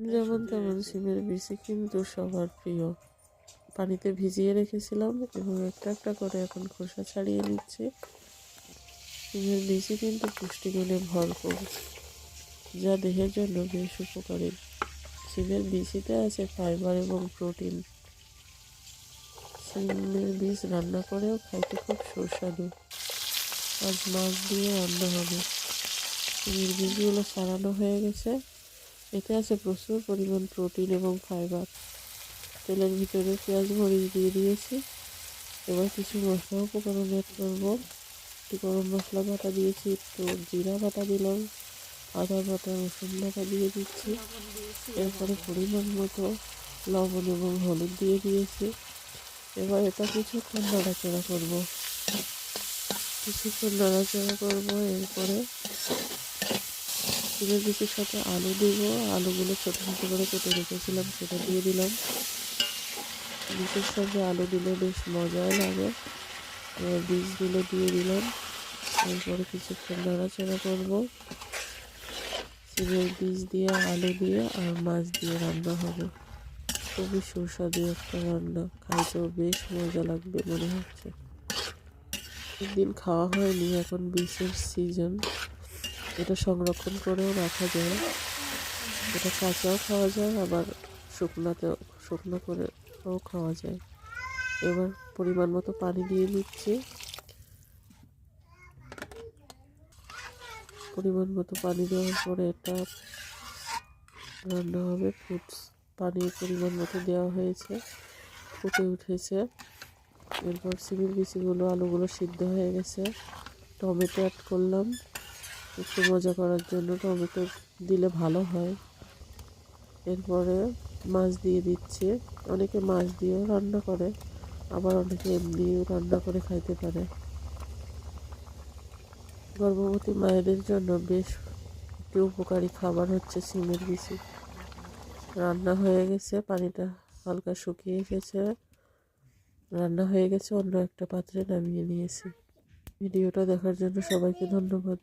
যেমন তেমন সিমের বিচি কিন্তু সবার প্রিয়। পানিতে ভিজিয়ে রেখেছিলাম এবং একটা একটা করে এখন খোসা ছাড়িয়ে নিচ্ছি। সিমের বিচি কিন্তু পুষ্টিগুণে ভরপুর যা দেহের জন্য বেশ উপকারী। সিমের বিচিতে আছে ফাইবার এবং প্রোটিন। সিমের বীজ রান্না করেও খাইতে খুব সুস্বাদু। আজ মাছ দিয়ে রান্না হবে। সিমের বীজগুলো ছাড়ানো হয়ে গেছে। এতে আছে প্রচুর পরিমাণ প্রোটিন এবং ফাইবার। তেলের ভিতরে পেঁয়াজ মরিচ দিয়ে দিয়েছি। এবার কিছু মশলা উপকরণ অ্যাড করব। একটু গরম মশলা বাটা দিয়েছি, একটু জিরা বাটা দিলাম, আদা বাটা, রসুন বাটা দিয়ে দিচ্ছি। এরপরে পরিমাণ মতো লবণ এবং হলুদ দিয়ে দিয়েছি। এবার এটা কিছুক্ষণ নাড়াচাড়া করব। কিছুক্ষণ নাড়াচাড়া করব, এরপরে চিনের বিচির সাথে আলু দিব। আলুগুলো ছোটো ছোটো করে কেটে রেখেছিলাম, সেটা দিয়ে দিলাম। বিচের সঙ্গে আলু দিলে বেশ মজাই লাগে। এবার বীজগুলো দিয়ে দিলাম। এরপরে কিছুক্ষণ নাড়াচাড়া করব। সিমের বীজ দিয়ে, আলু দিয়ে আর মাছ দিয়ে রান্না হবে। খুবই সুস্বাদু একটা রান্না। খাইতেও বেশ মজা লাগবে মনে হচ্ছে। একদিন খাওয়া হয়নি, এখন বিষের সিজন এটা সংরক্ষণ করেও রাখা যায়। এটা কাঁচাও খাওয়া যায়, আবার শুকনাতেও, শুকনো করেও খাওয়া যায়। এবার পরিমাণ মতো পানি দিয়ে দিচ্ছি পরিমাণ মতো পানি দেওয়ার পরে এটা রান্না হবে। ফুট পানির পরিমাণ মতো দেওয়া হয়েছে, ফুটে উঠেছে। এরপর সিমের বিচিগুলো, আলুগুলো সিদ্ধ হয়ে গেছে। টমেটো অ্যাড করলাম। একটু মজা করার জন্য টমেটো দিলে ভালো হয়। এরপরে মাছ দিয়ে দিচ্ছে। অনেকে মাছ দিয়েও রান্না করে, আবার অনেকে এমনিও রান্না করে খাইতে পারে। গর্ভবতী মায়েদের জন্য বেশ একটি উপকারী খাবার হচ্ছে সিমের বিচি। রান্না হয়ে গেছে, পানিটা হালকা শুকিয়ে এসেছে রান্না হয়ে গেছে, অন্য একটা পাত্রে নামিয়ে নিয়েছি। ভিডিওটা দেখার জন্য সবাইকে ধন্যবাদ।